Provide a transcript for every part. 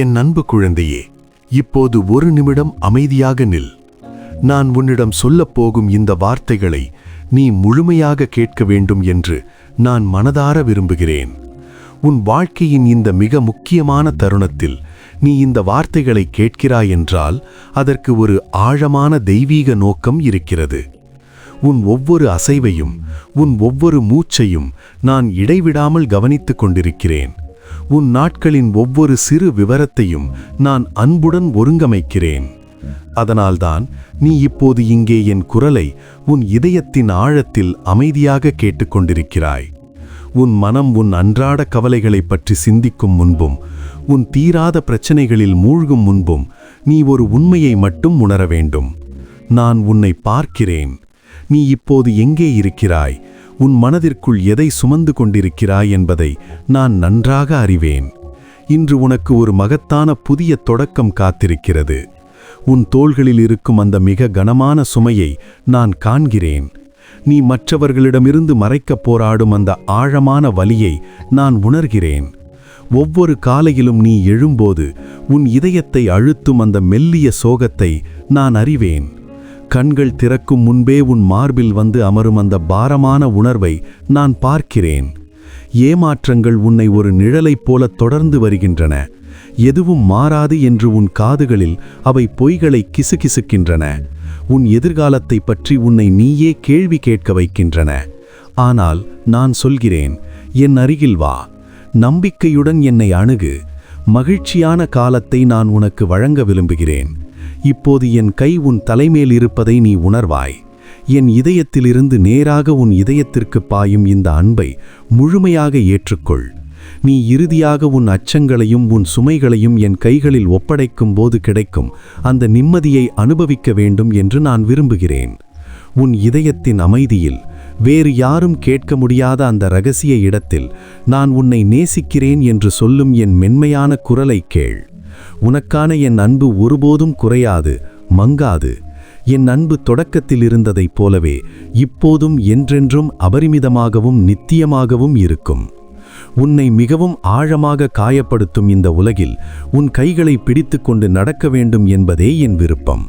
என் அன்பு குழந்தையே இப்போது ஒரு நிமிடம் அமைதியாக நில். நான் உன்னிடம் சொல்லப் போகும் இந்த வார்த்தைகளை நீ முழுமையாக கேட்க வேண்டும் என்று நான் மனதார விரும்புகிறேன். உன் வாழ்க்கையின் இந்த மிக முக்கியமான தருணத்தில் நீ இந்த வார்த்தைகளை கேட்கிறாய் என்றால் அதற்கு ஒரு ஆழமான தெய்வீக நோக்கம் இருக்கிறது. உன் ஒவ்வொரு அசைவையும் உன் ஒவ்வொரு மூச்சையும் நான் இடைவிடாமல் கவனித்துக் கொண்டிருக்கிறேன். உன் நாட்களின் ஒவ்வொரு சிறு விவரத்தையும் நான் அன்புடன் ஒருங்கமைக்கிறேன். அதனால்தான் நீ இப்போது இங்கே என் குரலை உன் இதயத்தின் ஆழத்தில் அமைதியாக கேட்டுக்கொண்டிருக்கிறாய். உன் மனம் உன் அன்றாட கவலைகளைப் பற்றி சிந்திக்கும் முன்பும் உன் தீராத பிரச்சனைகளில் மூழ்கும் முன்பும் நீ ஒரு உண்மையை மட்டும் உணர வேண்டும். நான் உன்னை பார்க்கிறேன். நீ இப்போது எங்கே இருக்கிறாய்? உன் மனதிற்குள் எதை சுமந்து கொண்டிருக்கிறாய் என்பதை நான் நன்றாக அறிவேன். இன்று உனக்கு ஒரு மகத்தான புதிய தொடக்கம் காத்திருக்கிறது. உன் தோள்களில் இருக்கும் அந்த மிக கனமான சுமையை நான் காண்கிறேன். நீ மற்றவர்களிடமிருந்து மறைக்கப் போராடும் அந்த ஆழமான வலியை நான் உணர்கிறேன். ஒவ்வொரு காலையிலும் நீ எழும்போது உன் இதயத்தை அழுத்தும் அந்த மெல்லிய சோகத்தை நான் அறிவேன். கண்கள் திறக்கும் முன்பே உன் மார்பில் வந்து அமரும் அந்த பாரமான உணர்வை நான் பார்க்கிறேன். ஏமாற்றங்கள் உன்னை ஒரு நிழலைப் போல தொடர்ந்து வருகின்றன. எதுவும் மாறாது என்று உன் காதுகளில் அவை பொய்களை கிசுகிசுக்கின்றன. உன் எதிர்காலத்தை பற்றி உன்னை நீயே கேள்வி கேட்க வைக்கின்றன. ஆனால் நான் சொல்கிறேன் என் அருகில் வா. நம்பிக்கையுடன் என்னை அணுகு. மகிழ்ச்சியான காலத்தை நான் உனக்கு வழங்க விரும்புகிறேன். இப்போது என் கை உன் தலைமேல் இருப்பதை நீ உணர்வாய். என் இதயத்திலிருந்து நேராக உன் இதயத்திற்கு பாயும் இந்த அன்பை முழுமையாக ஏற்றுக்கொள். நீ இறுதியாக உன் அச்சங்களையும் உன் சுமைகளையும் என் கைகளில் ஒப்படைக்கும் போது கிடைக்கும் அந்த நிம்மதியை அனுபவிக்க வேண்டும் என்று நான் விரும்புகிறேன். உன் இதயத்தின் அமைதியில் வேறு யாரும் கேட்க முடியாத அந்த ரகசிய இடத்தில் நான் உன்னை நேசிக்கிறேன் என்று சொல்லும் என் மென்மையான குரலை கேள். உனக்கான என் அன்பு ஒருபோதும் குறையாது மங்காது. என் அன்பு தொடக்கத்தில் இருந்ததைப் போலவே இப்போதும் என்றென்றும் அபரிமிதமாகவும் நித்தியமாகவும் இருக்கும். உன்னை மிகவும் ஆழமாக காயப்படுத்தும் இந்த உலகில் உன் கைகளை பிடித்துக்கொண்டு நடக்க வேண்டும் என்பதே என் விருப்பம்.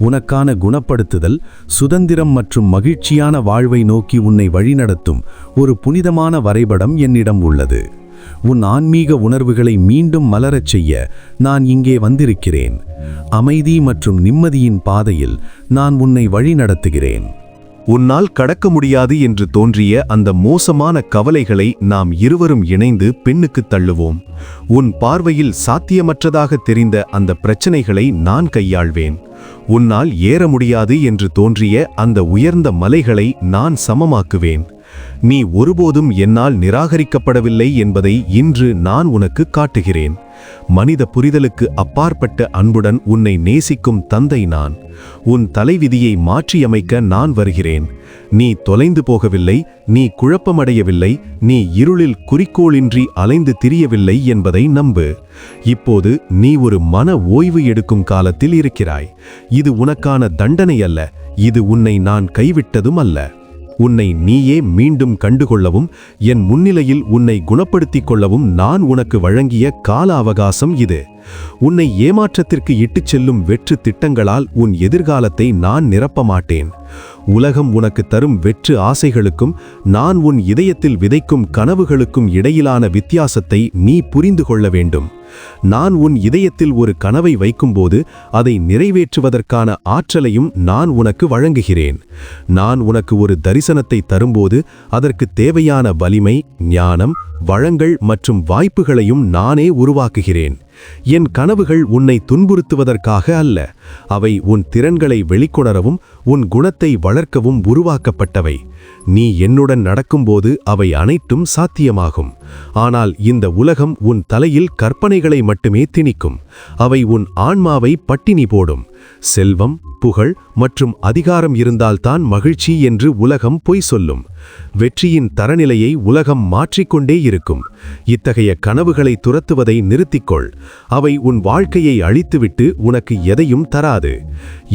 உனக்கான குணப்படுத்துதல் சுதந்திரம் மற்றும் மகிழ்ச்சியான வாழ்வை நோக்கி உன்னை வழிநடத்தும் ஒரு புனிதமான வரைபடம் என்னிடம் உள்ளது. உன் ஆன்மீக உணர்வுகளை மீண்டும் மலரச் செய்ய நான் இங்கே வந்திருக்கிறேன். அமைதி மற்றும் நிம்மதியின் பாதையில் நான் உன்னை வழிநடத்துகிறேன். உன்னால் கடக்க முடியாது என்று தோன்றிய அந்த மோசமான கவலைகளை நாம் இருவரும் இணைந்து பெண்ணுக்குத் தள்ளுவோம். உன் பார்வையில் சாத்தியமற்றதாக தெரிந்த அந்த பிரச்சனைகளை நான் கையாள்வேன். உன்னால் ஏற முடியாது என்று தோன்றிய அந்த உயர்ந்த மலைகளை நான் சமமாக்குவேன். நீ ஒருபோதும் என்னால் நிராகரிக்கப்படவில்லை என்பதை இன்று நான் உனக்கு காட்டுகிறேன். மனித புரிதலுக்கு அப்பாற்பட்ட அன்புடன் உன்னை நேசிக்கும் தந்தை நான். உன் தலைவிதியை மாற்றியமைக்க நான் வருகிறேன். நீ தொலைந்து போகவில்லை நீ குழப்பமடையவில்லை நீ இருளில் குறிக்கோளின்றி அலைந்து திரியவில்லை என்பதை நம்பு. இப்போது நீ ஒரு மன ஓய்வு எடுக்கும் காலத்தில் இருக்கிறாய். இது உனக்கான தண்டனை அல்ல இது உன்னை நான் கைவிட்டதும் அல்ல. உன்னை நீயே மீண்டும் கண்டுகொள்ளவும் என் முன்னிலையில் உன்னை குணப்படுத்திக் கொள்ளவும் நான் உனக்கு வழங்கிய கால அவகாசம் இது. உன்னை ஏமாற்றத்திற்கு இட்டுச் செல்லும் வெற்று திட்டங்களால் உன் எதிர்காலத்தை நான் நிரப்ப மாட்டேன். உலகம் உனக்கு தரும் வெற்று ஆசைகளுக்கும் நான் உன் இதயத்தில் விதைக்கும் கனவுகளுக்கும் இடையிலான வித்தியாசத்தை நீ புரிந்து கொள்ள வேண்டும். நான் உன் இதயத்தில் ஒரு கனவை வைக்கும்போது அதை நிறைவேற்றுவதற்கான ஆற்றலையும் நான் உனக்கு வழங்குகிறேன். நான் உனக்கு ஒரு தரிசனத்தை தரும்போது அதற்கு தேவையான வலிமை ஞானம் வளங்கள் மற்றும் வாய்ப்புகளையும் நானே உருவாக்குகிறேன். என் கனவுகள் உன்னை துன்புறுத்துவதற்காக அல்ல அவை உன் திறன்களை வெளிக்கொணரவும் உன் குணத்தை வளர்க்கவும் உருவாக்கப்பட்டவை. நீ என்னுடன் நடக்கும்போது அவை அனைத்தும் சாத்தியமாகும். ஆனால் இந்த உலகம் உன் தலையில் கற்பனைகளை மட்டுமே திணிக்கும். அவை உன் ஆன்மாவை பட்டினி போடும். செல்வம் புகழ் மற்றும் அதிகாரம் இருந்தால்தான் மகிழ்ச்சி என்று உலகம் பொய் சொல்லும். வெற்றியின் தரநிலையை உலகம் மாற்றிக்கொண்டே இருக்கும். இத்தகைய கனவுகளை துரத்துவதை நிறுத்திக்கொள். அவை உன் வாழ்க்கையை அழித்துவிட்டு உனக்கு எதையும் தராது.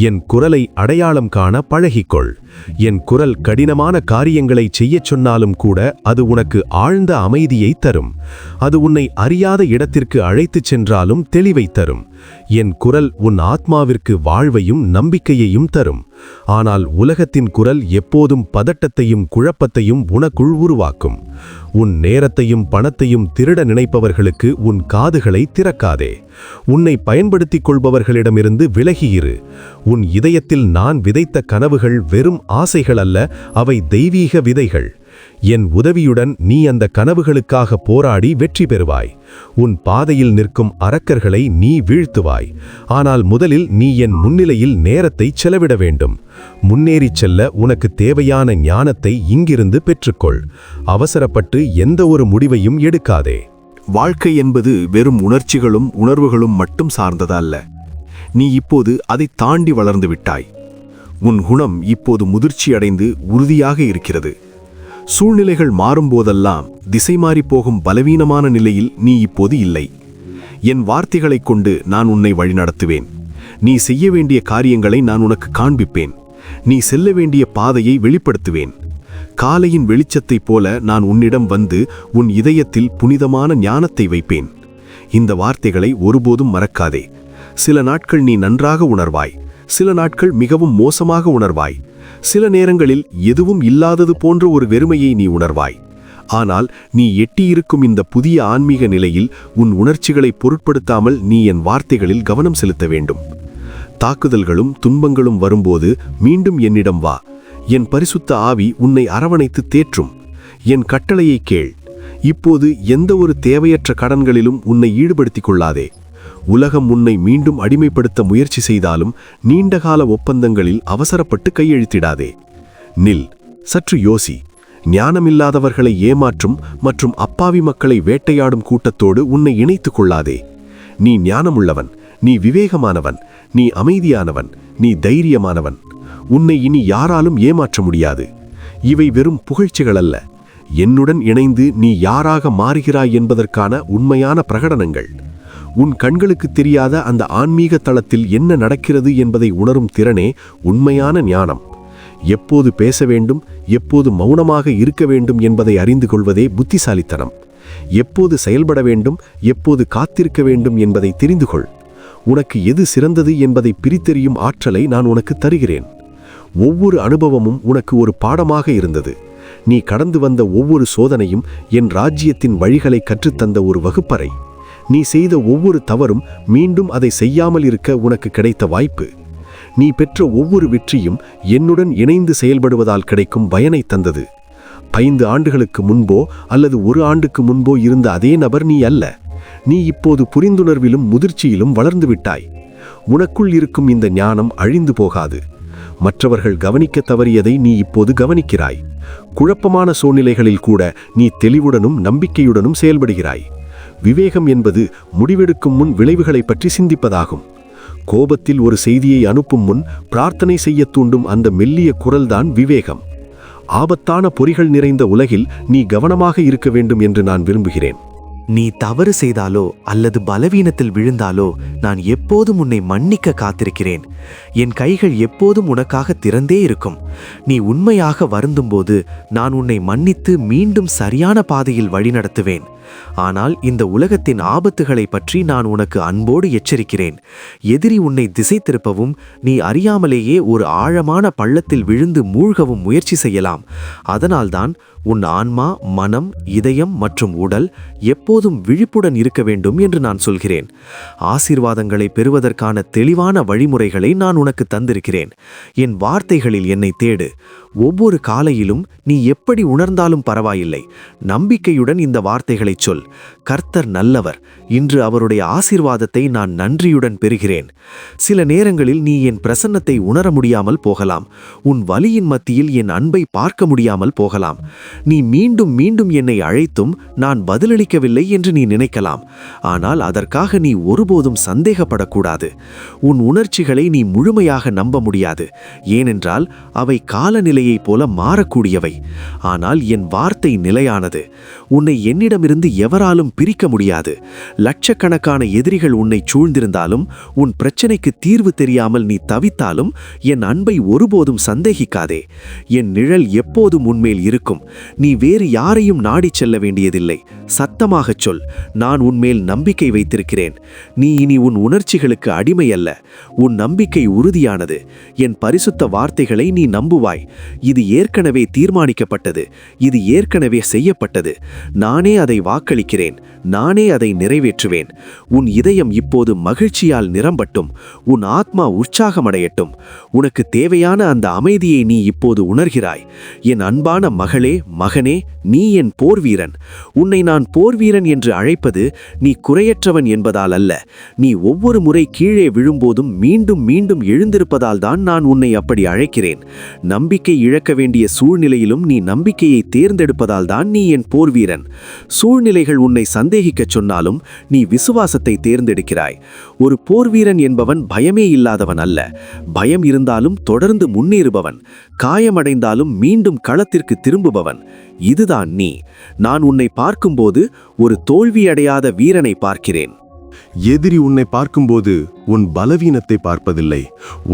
என் குரலை அடையாளம் காண பழகிக்கொள். என் குரல் கடினமான காரியங்களை செய்யச் சொன்னாலும் கூட அது உனக்கு ஆழ்ந்த அமைதியை தரும். அது உன்னை அறியாத இடத்திற்கு அழைத்துச் சென்றாலும் தெளிவை தரும். என் குரல் உன் ஆத்மாவிற்கு வாழ்வையும் நம்பிக்கையையும் தரும். ஆனால் உலகத்தின் குரல் எப்போதும் பதட்டத்தையும் குழப்பத்தையும் உனக்குள் உருவாக்கும். உன் நேரத்தையும் பணத்தையும் திருட நினைப்பவர்களுக்கு உன் காதுகளை திறக்காதே. உன்னை பயன்படுத்திக் கொள்பவர்களிடமிருந்து விலகியிரு உன் இதயத்தில் நான் விதைத்த கனவுகள் வெறும் ஆசைகள் அல்ல அவை தெய்வீக விதைகள். என் உதவியுடன் நீ அந்த கனவுகளுக்காக போராடி வெற்றி பெறுவாய். உன் பாதையில் நிற்கும் அரக்கர்களை நீ வீழ்த்துவாய். ஆனால் முதலில் நீ என் முன்னிலையில் நேரத்தை செலவிட வேண்டும். முன்னேறிச் செல்ல உனக்கு தேவையான ஞானத்தை இங்கிருந்து பெற்றுக்கொள். அவசரப்பட்டு எந்த ஒரு முடிவையும் எடுக்காதே. வாழ்க்கை என்பது வெறும் உணர்ச்சிகளும் உணர்வுகளும் மட்டும் சார்ந்ததல்ல. நீ இப்போது அதை தாண்டி வளர்ந்து விட்டாய். உன் குணம் இப்போது முதிர்ச்சியடைந்து உறுதியாக இருக்கிறது. சூழ்நிலைகள் மாறும்போதெல்லாம் திசை மாறிப் போகும் பலவீனமான நிலையில் நீ இப்போது இல்லை. என் வார்த்தைகளைக் கொண்டு நான் உன்னை வழிநடத்துவேன். நீ செய்ய வேண்டிய காரியங்களை நான் உனக்கு காண்பிப்பேன். நீ செல்ல வேண்டிய பாதையை வெளிப்படுத்துவேன். காலையின் வெளிச்சத்தைப் போல நான் உன்னிடம் வந்து உன் இதயத்தில் புனிதமான ஞானத்தை வைப்பேன். இந்த வார்த்தைகளை ஒருபோதும் மறக்காதே. சில நாட்கள் நீ நன்றாக உணர்வாய். சில நாட்கள் மிகவும் மோசமாக உணர்வாய். சில நேரங்களில் எதுவும் இல்லாதது போன்ற ஒரு வெறுமையை நீ உணர்வாய். ஆனால் நீ எட்டியிருக்கும் இந்த புதிய ஆன்மீக நிலையில் உன் உணர்ச்சிகளை பொருட்படுத்தாமல் நீ என் வார்த்தைகளில் கவனம் செலுத்த வேண்டும். தாக்குதல்களும் துன்பங்களும் வரும்போது மீண்டும் என்னிடம் வா. என் பரிசுத்த ஆவி உன்னை அரவணைத்து தேற்றும். என் கட்டளையை கேள். இப்போது எந்த ஒரு தேவையற்ற கடன்களிலும் உன்னை ஈடுபடுத்திக் கொள்ளாதே. உலகம் உன்னை மீண்டும் அடிமைப்படுத்த முயற்சி செய்தாலும் நீண்டகால ஒப்பந்தங்களில் அவசரப்பட்டு கையெழுத்திடாதே. நில் சற்று யோசி. ஞானமில்லாதவர்களை ஏமாற்றும் மற்றும் அப்பாவி மக்களை வேட்டையாடும் கூட்டத்தோடு உன்னை இணைத்துக் கொள்ளாதே. நீ ஞானமுள்ளவன் நீ விவேகமானவன் நீ அமைதியானவன் நீ தைரியமானவன். உன்னை இனி யாராலும் ஏமாற்ற முடியாது. இவை வெறும் புகழ்ச்சிகள் அல்ல. என்னுடன் இணைந்து நீ யாராக மாறுகிறாய் என்பதற்கான உண்மையான பிரகடனங்கள். உன் கண்களுக்கு தெரியாத அந்த ஆன்மீக தளத்தில் என்ன நடக்கிறது என்பதை உணரும் திறனே உண்மையான ஞானம். எப்போது பேச வேண்டும் எப்போது மௌனமாக இருக்க வேண்டும் என்பதை அறிந்து கொள்வதே புத்திசாலித்தனம். எப்போது செயல்பட வேண்டும் எப்போது காத்திருக்க வேண்டும் என்பதை தெரிந்து கொள். உனக்கு எது சிறந்தது என்பதை பிரித்தெறியும் ஆற்றலை நான் உனக்கு தருகிறேன். ஒவ்வொரு அனுபவமும் உனக்கு ஒரு பாடமாக இருந்தது. நீ கடந்து வந்த ஒவ்வொரு சோதனையும் என் ராஜ்யத்தின் வழிகளை கற்றுத்தந்த ஒரு வகுப்பறை. நீ செய்த ஒவ்வொரு தவறும் மீண்டும் அதை செய்யாமல் இருக்க உனக்கு கிடைத்த வாய்ப்பு. நீ பெற்ற ஒவ்வொரு வெற்றியும் என்னுடன் இணைந்து செயல்படுவதால் கிடைக்கும் பயனை தந்தது. ஐந்து ஆண்டுகளுக்கு முன்போ அல்லது ஒரு ஆண்டுக்கு முன்போ இருந்த அதே நபர் நீ அல்ல. நீ இப்போது புரிந்துணர்விலும் முதிர்ச்சியிலும் வளர்ந்து விட்டாய். உனக்குள் இருக்கும் இந்த ஞானம் அழிந்து போகாது. மற்றவர்கள் கவனிக்க தவறியதை நீ இப்போது கவனிக்கிறாய். குழப்பமான சூழ்நிலைகளில் கூட நீ தெளிவுடனும் நம்பிக்கையுடனும் செயல்படுகிறாய். விவேகம் என்பது முடிவெடுக்கும் முன் விளைவுகளைப் பற்றி சிந்திப்பதாகும். கோபத்தில் ஒரு செய்தியை அனுப்பும் முன் பிரார்த்தனை செய்ய தூண்டும் அந்த மெல்லிய குரல்தான் விவேகம். ஆபத்தான பொறிகள் நிறைந்த உலகில் நீ கவனமாக இருக்க வேண்டும் என்று நான் விரும்புகிறேன். நீ தவறு செய்தாலோ அல்லது பலவீனத்தில் விழுந்தாலோ நான் எப்போதும் உன்னை மன்னிக்க காத்திருக்கிறேன். என் கைகள் எப்போதும் உனக்காக திறந்தே இருக்கும். நீ உண்மையாக வருந்தும்போது நான் உன்னை மன்னித்து மீண்டும் சரியான பாதையில் வழிநடத்துவேன். ஆனால் இந்த உலகத்தின் ஆபத்துகளை பற்றி நான் உனக்கு அன்போடு எச்சரிக்கிறேன். எதிரி உன்னை திசை திருப்பவும் நீ அறியாமலேயே ஒரு ஆழமான பள்ளத்தில் விழுந்து மூழ்கவும் முயற்சி செய்யலாம். அதனால்தான் உன் ஆன்மா மனம் இதயம் மற்றும் உடல் எப்போதும் விழிப்புடன் இருக்க வேண்டும் என்று நான் சொல்கிறேன். ஆசீர்வாதங்களை பெறுவதற்கான தெளிவான வழிமுறைகளை நான் உனக்கு தந்திருக்கிறேன். என் வார்த்தைகளில் என்னை தேடு. ஒவ்வொரு காலையிலும் நீ எப்படி உணர்ந்தாலும் பரவாயில்லை. நம்பிக்கையுடன் இந்த வார்த்தைகளை வார்த்தைகளைச் சொல். கர்த்தர் நல்லவர். இன்று அவருடைய ஆசீர்வாதத்தை நான் நன்றியுடன் பெறுகிறேன். சில நேரங்களில் நீ என் பிரசன்னத்தை உணர முடியாமல் போகலாம். உன் வலியின் மத்தியில் என் அன்பை பார்க்க முடியாமல் போகலாம். நீ மீண்டும் மீண்டும் என்னை அழைத்தும் நான் பதிலளிக்கவில்லை என்று நீ நினைக்கலாம். ஆனால் அதற்காக நீ ஒருபோதும் சந்தேகப்படக்கூடாது. உன் உணர்ச்சிகளை நீ முழுமையாக நம்ப முடியாது. ஏனென்றால் அவை காலநிலையைப் போல மாறக்கூடியவை. ஆனால் என் வார்த்தை நிலையானது. உன்னை என்னிடமிருந்து இருந்து எவராலும் பிரிக்க முடியாது. லட்சக்கணக்கான எதிரிகள் உன்னை சூழ்ந்திருந்தாலும் உன் பிரச்சனைக்கு தீர்வு தெரியாமல் நீ தவித்தாலும் என் அன்பை ஒருபோதும் சந்தேகிக்காதே. என் நிழல் எப்போதும் உன்மேல் இருக்கும். நீ வேறு யாரையும் நாடி செல்ல வேண்டியதில்லை. சத்தமாகச் சொல். நான் உன்மேல் நம்பிக்கை வைத்திருக்கிறேன். நீ இனி உன் உணர்ச்சிகளுக்கு அடிமை அல்ல உன் நம்பிக்கை உறுதியானது. என் பரிசுத்த வார்த்தைகளை நீ நம்புவாய். இது ஏற்கனவே தீர்மானிக்கப்பட்டது. இது ஏற்கனவே செய்யப்பட்டது. நானே அதை வாக்களிக்கிறேன். நானே அதை நிறைவேற்றுவேன். உன் இதயம் இப்போது மகிழ்ச்சியால் நிரம்பட்டும். உன் ஆத்மா உற்சாகமடையட்டும். உனக்கு தேவையான அந்த அமைதியை நீ இப்போது உணர்கிறாய். என் அன்பான மகளே மகனே நீ என் போர்வீரன். உன்னை நான் போர்வீரன் என்று அழைப்பது நீ குறையற்றவன் என்பதால் அல்ல. நீ ஒவ்வொரு முறை கீழே விழும்போதும் மீண்டும் மீண்டும் எழுந்திருப்பதால் தான் நான் உன்னை அப்படி அழைக்கிறேன். நம்பிக்கை இழக்க வேண்டிய சூழ்நிலையிலும் நீ நம்பிக்கையை தேர்ந்தெடுப்பதால் தான் நீ என் போர்வீரன். சூழ்நிலைகள் உன்னை சந்தேகிக்கச் சொன்னாலும் நீ விசுவாசத்தை தேர்ந்தெடுக்கிறாய். ஒரு போர்வீரன் என்பவன் பயமே இல்லாதவன் அல்ல. பயம் இருந்தாலும் தொடர்ந்து முன்னேறுபவன். காயமடைந்தாலும் மீண்டும் களத்திற்கு திரும்புபவன். இதுதான் நீ. நான் உன்னை பார்க்கும்போது ஒரு தோல்வியடையாத வீரனை பார்க்கிறேன். எதிரி உன்னை பார்க்கும்போது உன் பலவீனத்தை பார்ப்பதில்லை.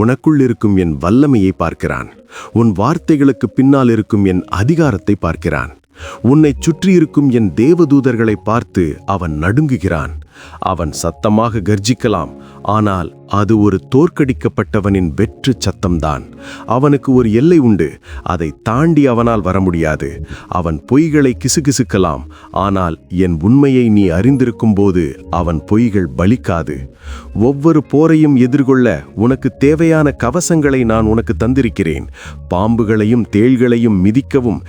உனக்குள் இருக்கும் என் வல்லமையை பார்க்கிறான். உன் வார்த்தைகளுக்கு பின்னால் இருக்கும் என் அதிகாரத்தை பார்க்கிறான். உன்னைச் சுற்றியிருக்கும் என் தேவதூதர்களை பார்த்து அவன் நடுங்குகிறான். அவன் சத்தமாக கர்ஜிக்கலாம். ஆனால் அது ஒரு தோற்கடிக்கப்பட்டவனின் வெற்று சத்தம்தான். அவனுக்கு ஒரு எல்லை உண்டு. அதை தாண்டி அவனால் வர முடியாது. அவன் பொய்களை கிசுகிசுக்கலாம். ஆனால் என் உண்மையை நீ அறிந்திருக்கும் போது அவன் பொய்கள் பலிக்காது. ஒவ்வொரு போரையும் எதிர்கொள்ள உனக்கு தேவையான கவசங்களை நான் உனக்கு தந்திருக்கிறேன். பாம்புகளையும் தேள்களையும் மிதிக்கவும்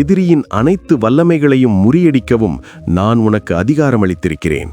எதிரியின் அனைத்து வல்லமைகளையும் முறியடிக்கவும் நான் உனக்கு அதிகாரம் அளித்திருக்கிறேன்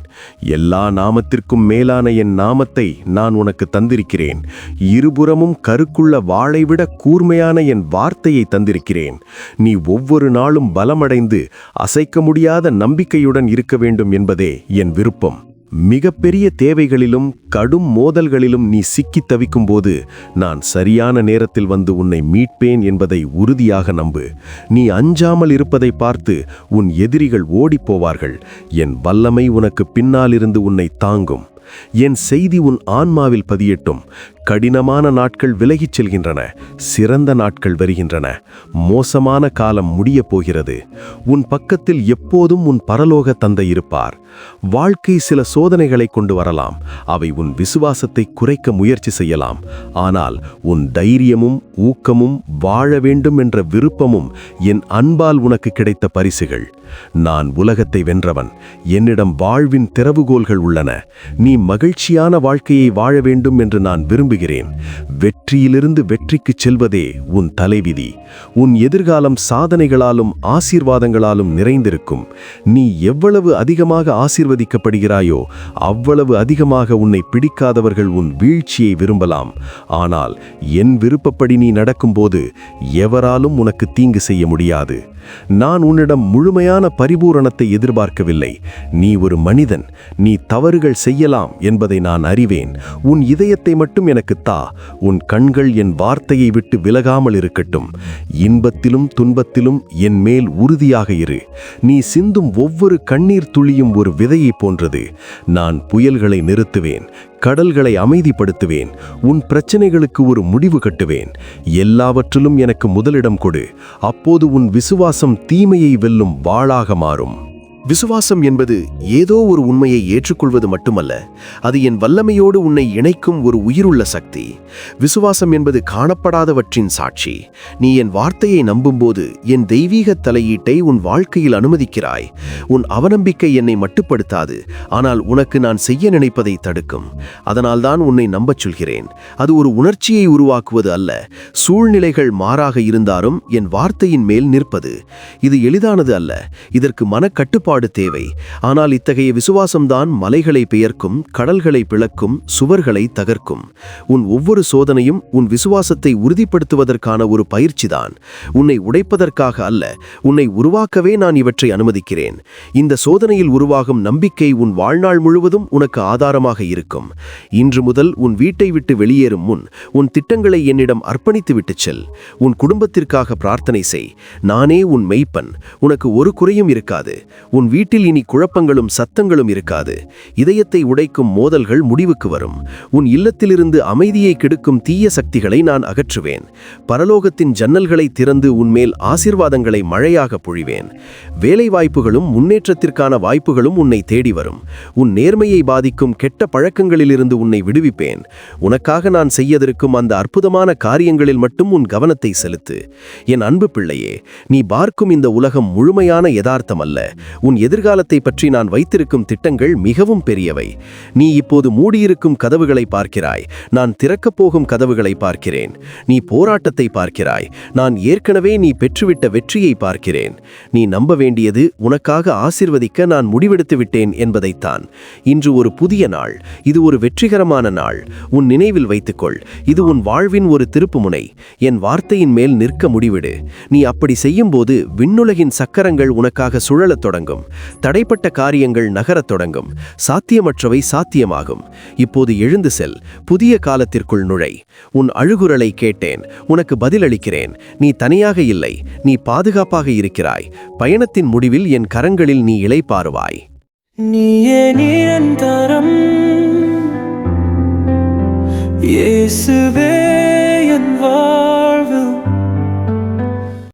எல்லா நாமத்திற்கும் மேலான என் நாமத்தை நான் உனக்கு தந்திருக்கிறேன். இருபுறமும் கருக்குள்ள வாளைவிட கூர்மையான என் வார்த்தையை தந்திருக்கிறேன். நீ ஒவ்வொரு நாளும் பலமடைந்து அசைக்க முடியாத நம்பிக்கையுடன் இருக்க வேண்டும் என்பதே என் விருப்பம். மிகப்பெரிய தேவைகளிலும் கடும் மோதல்களிலும் நீ சிக்கித் தவிக்கும்போது நான் சரியான நேரத்தில் வந்து உன்னை மீட்பேன் என்பதை உறுதியாக நம்பு. நீ அஞ்சாமல் இருப்பதை பார்த்து உன் எதிரிகள் ஓடிப்போவார்கள் என் வல்லமை உனக்கு பின்னாலிருந்து உன்னை தாங்கும். என் செய்தி உன் ஆன்மாவில் பதியட்டும். கடினமான நாட்கள் விலகிச் செல்கின்றன சிறந்த நாட்கள் வருகின்றன. மோசமான காலம் முடியப் போகிறது. உன் பக்கத்தில் எப்போதும் உன் பரலோக தந்தை இருப்பார். வாழ்க்கை சில சோதனைகளை கொண்டு வரலாம். அவை உன் விசுவாசத்தை குறைக்க முயற்சி செய்யலாம். ஆனால் உன் தைரியமும் ஊக்கமும் வாழ வேண்டும் என்ற விருப்பமும் என் அன்பால் உனக்கு கிடைத்த பரிசுகள். நான் உலகத்தை வென்றவன். என்னிடம் வாழ்வின் திறவுகோல்கள் உள்ளன. நீ மகிழ்ச்சியான வாழ்க்கையை வாழ வேண்டும் என்று நான் விரும்புகிறேன். நம்புகிறேன். வெற்றியிலிருந்து வெற்றிக்கு செல்வதே உன் தலைவிதி. உன் எதிர்காலம் சாதனைகளாலும் ஆசீர்வாதங்களாலும் நிறைந்திருக்கும். நீ எவ்வளவு அதிகமாக ஆசீர்வதிக்கப்படுகிறாயோ அவ்வளவு அதிகமாக உன்னை பிடிக்காதவர்கள் உன் வீழ்ச்சியை விரும்பலாம். ஆனால் என் விருப்பப்படி நீ நடக்கும்போது எவராலும் உனக்கு தீங்கு செய்ய முடியாது. நான் உன்னிடம் முழுமையான பரிபூரணத்தை எதிர்பார்க்கவில்லை. நீ ஒரு மனிதன். நீ தவறுகள் செய்யலாம் என்பதை நான் அறிவேன். உன் இதயத்தை மட்டும் எனக்கு தா உன் கண்கள் என் வார்த்தையை விட்டு விலகாமல் இருக்கட்டும். இன்பத்திலும் துன்பத்திலும் என் மேல் உறுதியாக இரு. நீ சிந்தும் ஒவ்வொரு கண்ணீர் துளியும் ஒரு விதையைப் போன்றது. நான் புயல்களை நிறுத்துவேன் கடல்களை அமைதிப்படுத்துவேன் உன் பிரச்சனைகளுக்கு ஒரு முடிவு கட்டுவேன். எல்லாவற்றிலும் எனக்கு முதலிடம் கொடு. அப்போது உன் விசுவாசம் தீமையை வெல்லும் வாளாக மாறும். விசுவாசம் என்பது ஏதோ ஒரு உண்மையை ஏற்றுக்கொள்வது மட்டுமல்ல அது என் வல்லமையோடு உன்னை இணைக்கும் ஒரு உயிருள்ள சக்தி. விசுவாசம் என்பது காணப்படாதவற்றின் சாட்சி. நீ என் வார்த்தையை நம்பும்போது என் தெய்வீக தலையீட்டை உன் வாழ்க்கையில் அனுமதிக்கிறாய். உன் அவநம்பிக்கை என்னை மட்டுப்படுத்தாது ஆனால் உனக்கு நான் செய்ய நினைப்பதை தடுக்கும். அதனால்தான் உன்னை நம்பச் சொல்கிறேன். அது ஒரு உணர்ச்சியை உருவாக்குவது அல்ல சூழ்நிலைகள் மாறாக இருந்தாலும் என் வார்த்தையின் மேல் நிற்பது. இது எளிதானது அல்ல இதற்கு மனக்கட்டுப்பாடு வழிபாடு தேவை. ஆனால் இத்தகைய விசுவாசம்தான் மலைகளை பெயர்க்கும் கடல்களை பிளக்கும் சுவர்களை தகர்க்கும். உன் ஒவ்வொரு சோதனையும் உன் விசுவாசத்தை உறுதிப்படுத்துவதற்கான ஒரு பயிற்சிதான். உன்னை உடைப்பதற்காக அல்ல உன்னை உருவாக்கவே நான் இவற்றை அனுமதிக்கிறேன். இந்த சோதனையில் உருவாகும் நம்பிக்கை உன் வாழ்நாள் முழுவதும் உனக்கு ஆதாரமாக இருக்கும். இன்று முதல் உன் வீட்டை விட்டு வெளியேறும் முன் உன் திட்டங்களை என்னிடம் அர்ப்பணித்து விட்டு செல். உன் குடும்பத்திற்காக பிரார்த்தனை செய். நானே உன் மெய்ப்பன். உனக்கு ஒரு குறையும் இருக்காது. உன் உன் வீட்டில் இனி குழப்பங்களும் சத்தங்களும் இருக்காது. இதயத்தை உடைக்கும் மோதல்கள் முடிவுக்கு வரும். உன் இல்லத்திலிருந்து அமைதியை கெடுக்கும் தீய சக்திகளை நான் அகற்றுவேன். பரலோகத்தின் ஜன்னல்களை திறந்து உன்மேல் ஆசிர்வாதங்களை மழையாக பொழிவேன். வேலைவாய்ப்புகளும் முன்னேற்றத்திற்கான வாய்ப்புகளும் உன்னை தேடி வரும். உன் நேர்மையை பாதிக்கும் கெட்ட பழக்கங்களிலிருந்து உன்னை விடுவிப்பேன். உனக்காக நான் செய்யவிருக்கும் அந்த அற்புதமான காரியங்களில் மட்டும் உன் கவனத்தை செலுத்து. என் அன்பு பிள்ளையே நீ பார்க்கும் இந்த உலகம் முழுமையான யதார்த்தம் அல்ல உன் எதிர்காலத்தை பற்றி நான் வைத்திருக்கும் திட்டங்கள் மிகவும் பெரியவை. நீ இப்போது மூடியிருக்கும் கதவுகளை பார்க்கிறாய். நான் திறக்கப் போகும் கதவுகளை பார்க்கிறேன். நீ போராட்டத்தை பார்க்கிறாய். நான் ஏற்கனவே நீ பெற்றுவிட்ட வெற்றியை பார்க்கிறேன். நீ நம்ப வேண்டியது உனக்காக ஆசிர்வதிக்க நான் முடிவெடுத்து விட்டேன் என்பதைத்தான் இன்று ஒரு புதிய நாள். இது ஒரு வெற்றிகரமான நாள். உன் நினைவில் வைத்துக்கொள். இது உன் வாழ்வின் ஒரு திருப்புமுனை. என் வார்த்தையின் மேல் நிற்க முடிவிடு. நீ அப்படி செய்யும்போது விண்ணுலகின் சக்கரங்கள் உனக்காக சுழலத் தொடங்கும். தடைப்பட்ட காரியங்கள் நகரத் தொடங்கும். சாத்தியமற்றவை சாத்தியமாகும். இப்போது எழுந்து செல். புதிய காலத்திற்குள் நுழை. உன் அழுகுரலை கேட்டேன். உனக்கு பதிலளிக்கிறேன். நீ தனியாக இல்லை. நீ பாதுகாப்பாக இருக்கிறாய். பயணத்தின் முடிவில் என் கரங்களில் நீ இளைப்பாறுவாய் நீயே நிரந்தரம். இயேசுவே என் வா